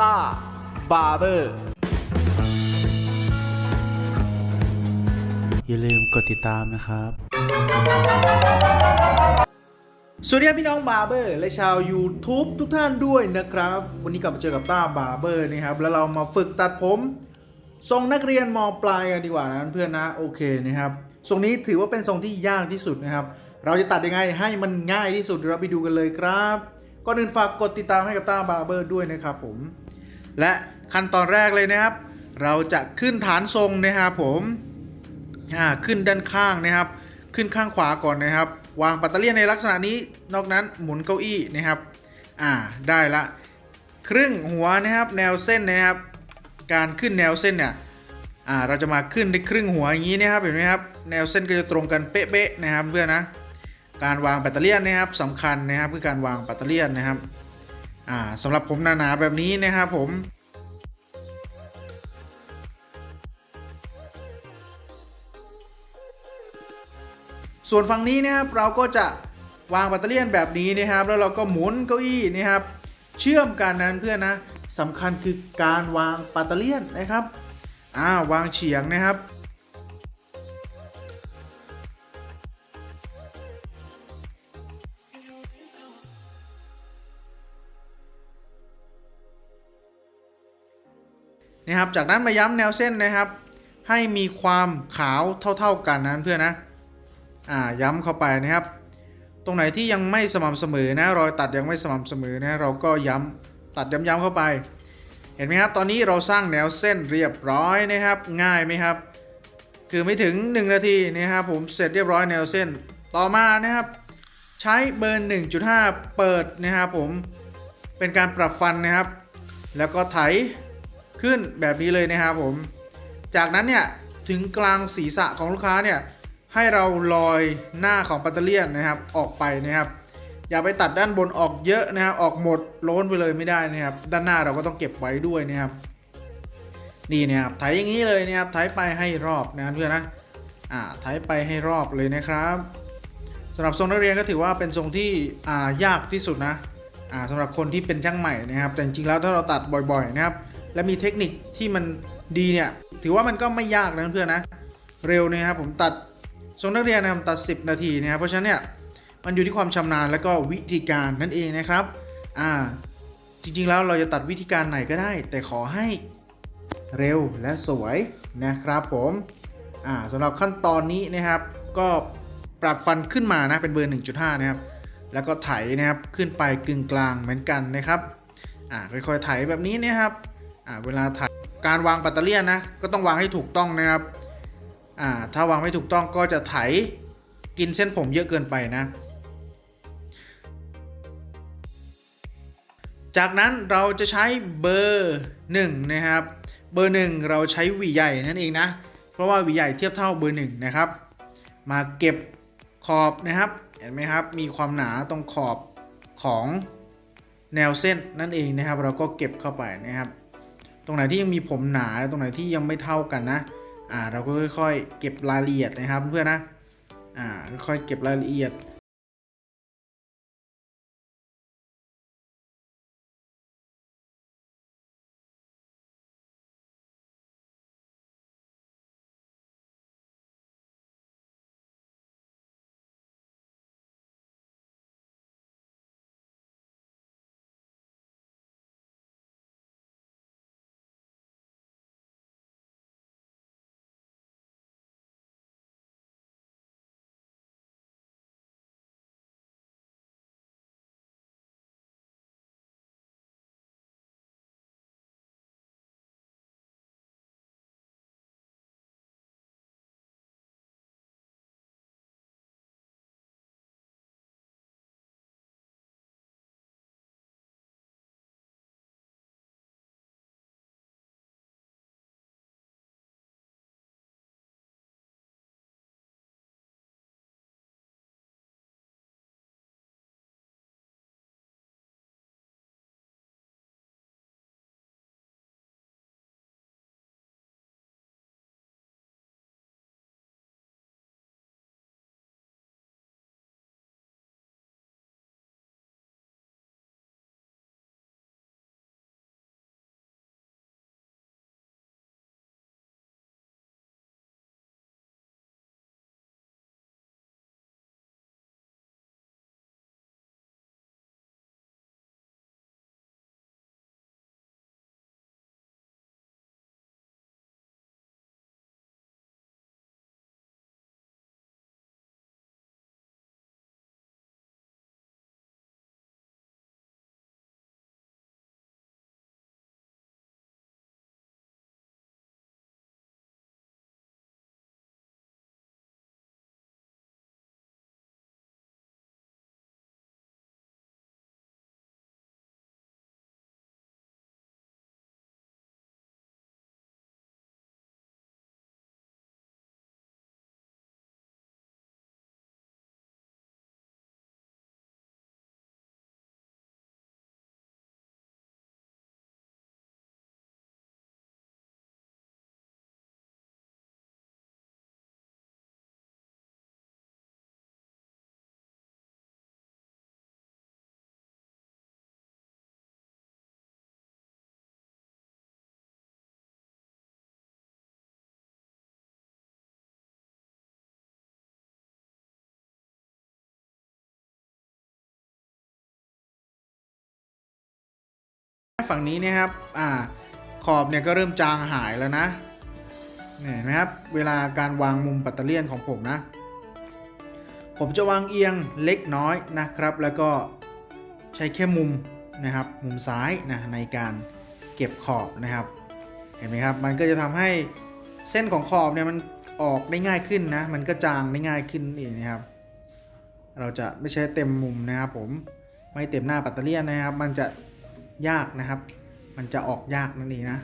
ต้าบาร์เบอร์ อย่าลืมกดติดตามนะครับ สวัสดีครับพี่น้องบาร์เบอร์ และชาว YouTube ทุกท่านด้วยนะครับ วันนี้กลับมาเจอกับต้าบาร์เบอร์นะครับ แล้วเรามาฝึกตัดผมทรงนักเรียนมปลายกันดีกว่านะเพื่อนๆนะโอเคนะครับทรงนี้ถือว่าเป็นทรงที่ยากที่สุดนะครับ เราจะตัดยังไงให้มันง่ายที่สุดเดี๋ยวเราไปดูกันเลยครับ ก่อนอื่นฝากกดติดตามให้กับต้าบาร์เบอร์ด้วยนะครับผม และขั้นตอนแรกเลยนะครับ เราจะขึ้นฐานทรงนะครับผมขึ้นด้านข้างนะครับ ขึ้นข้างขวาก่อนนะครับ วางปัตเตอร์เลียนในลักษณะนี้ นอกนั้นหมุนเก้าอี้นะครับ อ่าได้ละ ครึ่งหัวนะครับแนวเส้นนะครับ การขึ้นแนวเส้นเนี่ยอ่าเราจะมาขึ้นในครึ่งหัวอย่างนี้นะครับเห็นไหมครับ แนวเส้นก็จะตรงกันเป๊ะๆนะครับเพื่อนนะ การวางปัตเตอร์เลียนะครับสำคัญนะครับคือการวางปัตเตอร์เลียนะครับอ่าสำหรับผมหนาๆแบบนี้นะครับผมส่วนฝั่งนี้นะครับเราก็จะวางแบตเตอรี่แบบนี้นะครับ แล้วเราก็หมุนเก้าอี้นะครับ เชื่อมกันนั้นเพื่อนนะสำคัญคือการวางปัตเตอรี่นะครับอ่าวางเฉียงนะครับ นะครับ จากนั้นมาย้ำแนวเส้นนะครับ ให้มีความขาวเท่า ๆกันนั้นเพื่อนนะอ่าย้ำเข้าไปนะครับ ตรงไหนที่ยังไม่สม่ำเสมอนะรอยตัดยังไม่สม่ำเสมอนะเราก็ย้ำตัดย้ำๆเข้าไป เห็นไหมครับ ตอนนี้เราสร้างแนวเส้นเรียบร้อยนะครับ ง่ายไหมครับ คือไม่ถึง 1 นาทีนะครับ ผมเสร็จเรียบร้อยแนวเส้น ต่อมานะครับ ใช้เบอร์ 1.5 เปิดนะครับผม เป็นการปรับฟันนะครับ แล้วก็ไถ ขึ้นแบบนี้เลยนะครับผม จากนั้นเนี่ยถึงกลางศีรษะของลูกค้าเนี่ยให้เราลอยหน้าของปัตเตอร์เลียนนะครับออกไปนะครับ อย่าไปตัดด้านบนออกเยอะนะครับออกหมดโล้นไปเลยไม่ได้นะครับ ด้านหน้าเราก็ต้องเก็บไว้ด้วยนะครับนี่นะครับไถอย่างนี้เลยนะครับไถไปให้รอบนะเพื่อนนะอ่าไถไปให้รอบเลยนะครับสำหรับทรงนักเรียนก็ถือว่าเป็นทรงที่อ่ายากที่สุดนะอ่าสำหรับคนที่เป็นช่างใหม่นะครับ แต่จริงๆแล้วถ้าเราตัดบ่อยๆนะครับ และมีเทคนิคที่มันดีเนี่ย ถือว่ามันก็ไม่ยากนะเพื่อนนะ เร็วนะครับผมตัดทรงนักเรียนนะครับตัด 10 นาทีนะครับเพราะฉะนั้นเนี่ยมันอยู่ที่ความชำนาญและก็วิธีการนั่นเองนะครับ อ่า จริงๆแล้วเราจะตัดวิธีการไหนก็ได้ แต่ขอให้เร็วและสวยนะครับผม อ่าสำหรับขั้นตอนนี้นะครับ ก็ปรับฟันขึ้นมานะเป็นเบอร์ 1.5 นะครับ แล้วก็ไถนะครับขึ้นไปกึ่งกลางเหมือนกันนะครับ อ่าค่อยๆไถแบบนี้นะครับ อ่าเวลาถ่ายการวางปัตเตอร์เลียนนะ ก็ต้องวางให้ถูกต้องนะครับอ่าถ้าวางไม่ถูกต้องก็จะไถกินเส้นผมเยอะเกินไปนะ จากนั้นเราจะใช้เบอร์1นะครับเบอร์ 1 เราใช้หวีใหญ่นั่นเองนะ เพราะว่าหวีใหญ่เทียบเท่าเบอร์1นะครับ มาเก็บขอบนะครับ เห็นไหมครับ มีความหนาตรงขอบของแนวเส้นนั่นเองนะครับ เราก็เก็บเข้าไปนะครับ รงไหนที่ยังมีผมหนาตรงไหนที่ยังไม่เท่ากันนะอ่าเราก็ค่อยๆเก็บรายละเอียดนะครับเพื่อนนะอ่าค่อยๆเก็บรายละเอียด ฝั่งนี้นะครับอ่าขอบเนี่ยก็เริ่มจางหายแล้วนะเห็นไหมครับเวลาการวางมุมปัตเตอร์เลียนของผมนะ ผมจะวางเอียงเล็กน้อยนะครับ แล้วก็ใช้แค่มุมนะครับ มุมซ้ายนะในการเก็บขอบนะครับ เห็นไหมครับ มันก็จะทำให้เส้นของขอบเนี่ยมันออกได้ง่ายขึ้นนะ มันก็จางได้ง่ายขึ้นนั่นเองนะครับ เราจะไม่ใช้เต็มมุมนะครับผมไม่เต็มหน้าปัตเตอร์เลียนนะครับ มันจะ ยากนะครับ มันจะออกยากนั่นเองนะ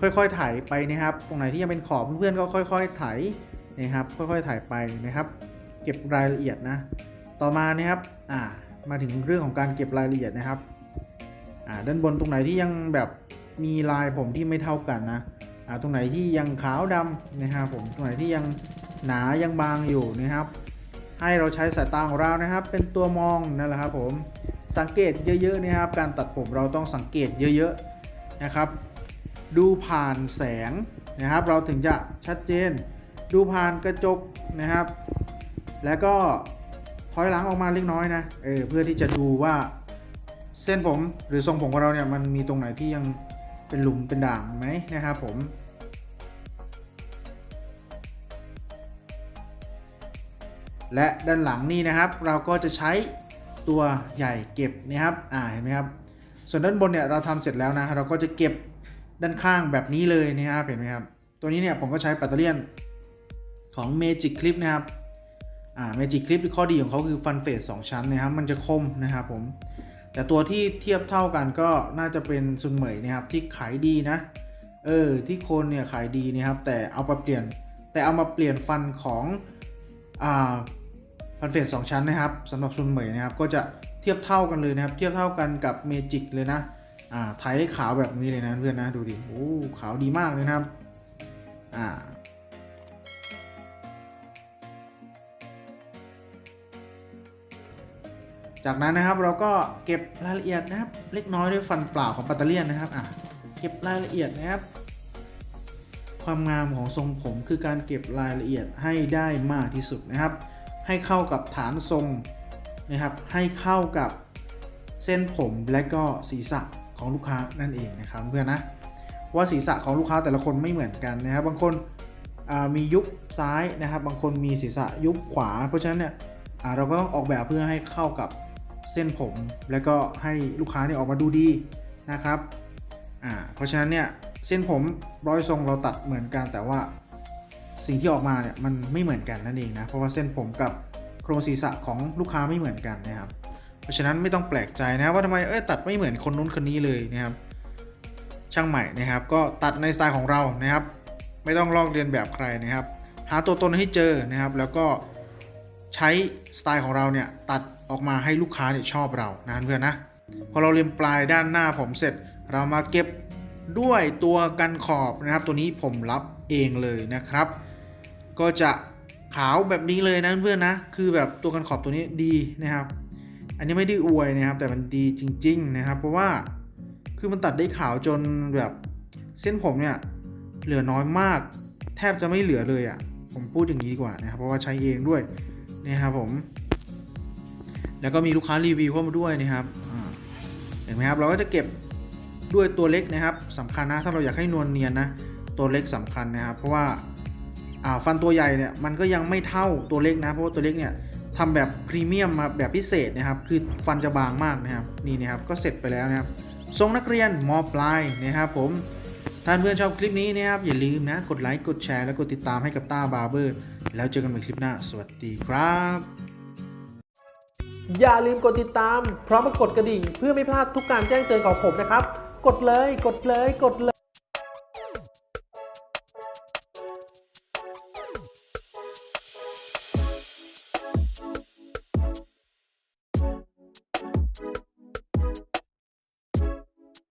ค่อยๆไถ่ายไปนะครับ ตรงไหนที่ยังเป็นขอบเพื่อนๆก็ค่อยๆไถ่ายนะครับ ค่อยๆถ่ายไปนะครับ เก็บรายละเอียดนะ ต่อมานะครับอ่ามาถึงเรื่องของการเก็บรายละเอียดนะครับอ่าด้านบนตรงไหนที่ยังแบบมีลายผมที่ไม่เท่ากันนะอ่าตรงไหนที่ยังขาวดำนะครับผมตรงไหนที่ยังหนายังบางอยู่นะครับ ให้เราใช้สายตาของเรานะครับ เป็นตัวมองนั่นแหละครับผม สังเกตเยอะๆนะครับ การตัดผมเราต้องสังเกตเยอะๆนะครับ ดูผ่านแสงนะครับ เราถึงจะชัดเจน ดูผ่านกระจกนะครับ แล้วก็ถอยหลังออกมาเล็กน้อยนะเออเพื่อที่จะดูว่าเส้นผมหรือทรงผมของเราเนี่ยมันมีตรงไหนที่ยังเป็นหลุมเป็นด่างไหมนะครับผมและด้านหลังนี่นะครับเราก็จะใช้ ตัวใหญ่เก็บนะครับอ่าเห็นไหมครับส่วนด้านบนเนี่ยเราทำเสร็จแล้วนะเราก็จะเก็บด้านข้างแบบนี้เลยนะครับเห็นไหมครับตัวนี้เนี่ยผมก็ใช้แบตเตอรี่ยนของ Magic Clip นะครับอ่า Magic Clip ข้อดีของเขาคือฟันเฟส2ชั้นนะครับมันจะคมนะครับผมแต่ตัวที่เทียบเท่ากันก็น่าจะเป็นซุนเหมยนะครับที่ขายดีนะเออที่โคนเนี่ยขายดีนะครับแต่เอามาเปลี่ยนแต่เอามาเปลี่ยนฟันของอ่า ฟันเฟสสองชั้นนะครับสำหรับซุนเหมยนะครับก็จะเทียบเท่ากันเลยนะครับเทียบเท่ากันกับเมจิกเลยนะอ่าไทยได้ขาวแบบนี้เลยนะเพื่อนนะดูดิโอ้ขาวดีมากเลยนะครับอ่าจากนั้นนะครับเราก็เก็บรายละเอียดนะครับ เล็กน้อยด้วยฟันเปล่าของปัตเตอร์เลียนนะครับอะเก็บรายละเอียดนะครับ ความงามของทรงผมคือการเก็บรายละเอียดให้ได้มากที่สุดนะครับ ให้เข้ากับฐานทรงนะครับให้เข้ากับเส้นผมและก็ศีรษะของลูกค้านั่นเองนะครับเพื่อนนะว่าศีรษะของลูกค้าแต่ละคนไม่เหมือนกันนะครับบางคนมียุบซ้ายนะครับ บางคนมีศีรษะยุบขวา เพราะฉะนั้นเนี่ยเราก็ต้องออกแบบเพื่อให้เข้ากับเส้นผม และก็ให้ลูกค้าเนี่ยออกมาดูดีนะครับเพราะฉะนั้นเนี่ยเส้นผมร้อยทรงเราตัดเหมือนกันแต่ว่า สิ่งที่ออกมาเนี่ยมันไม่เหมือนกันนั่นเองนะ เพราะว่าเส้นผมกับโครงศีรษะของลูกค้าไม่เหมือนกันนะครับ เพราะฉะนั้นไม่ต้องแปลกใจนะว่าทำไมเอ้ยตัดไม่เหมือนคนนู้นคนนี้เลยนะครับช่างใหม่นะครับ ก็ตัดในสไตล์ของเรานะครับ ไม่ต้องลอกเรียนแบบใครนะครับ หาตัวตนให้เจอนะครับ แล้วก็ใช้สไตล์ของเราเนี่ยตัดออกมาให้ลูกค้าเนี่ยชอบเรานะเพื่อนนะพอเราเรียมปลายด้านหน้าผมเสร็จ เรามาเก็บด้วยตัวกันขอบนะครับ ตัวนี้ผมรับเองเลยนะครับ ก็จะขาวแบบนี้เลยนะเพื่อนนะคือแบบตัวกันขอบตัวนี้ดีนะครับ อันนี้ไม่ได้อวยนะครับ แต่มันดีจริง ๆ นะครับ เพราะว่าคือมันตัดได้ขาวจนแบบเส้นผมเนี่ยเหลือน้อยมาก แทบจะไม่เหลือเลยอะ่ะผมพูดอย่างนี้ดีกว่านะครับ เพราะว่าใช้เองด้วยนะครับผม แล้วก็มีลูกค้ารีวิวเข้ามาด้วยนะครับเห็นไหมครับเราก็จะเก็บด้วยตัวเล็กนะครับสำคัญนะถ้าเราอยากให้นวลเนียนนะตัวเล็กสำคัญนะครับ เพราะว่า ฟันตัวใหญ่เนี่ยมันก็ยังไม่เท่าตัวเล็กนะ เพราะว่าตัวเล็กเนี่ยทำแบบพรีเมียมมาแบบพิเศษนะครับ คือฟันจะบางมากนะครับ นี่นะครับก็เสร็จไปแล้วนะครับ ทรงนักเรียนมปลายนะครับผม ท่านเพื่อนชอบคลิปนี้นะครับ อย่าลืมนะ กดไลค์กดแชร์และกดติดตามให้กับต้าบาร์เบอร์ แล้วเจอกันใหม่คลิปหน้า สวัสดีครับ อย่าลืมกดติดตาม พร้อมกับกดกระดิ่ง เพื่อไม่พลาดทุกการแจ้งเตือนของผมนะครับ กดเลยกดเลยกดเลย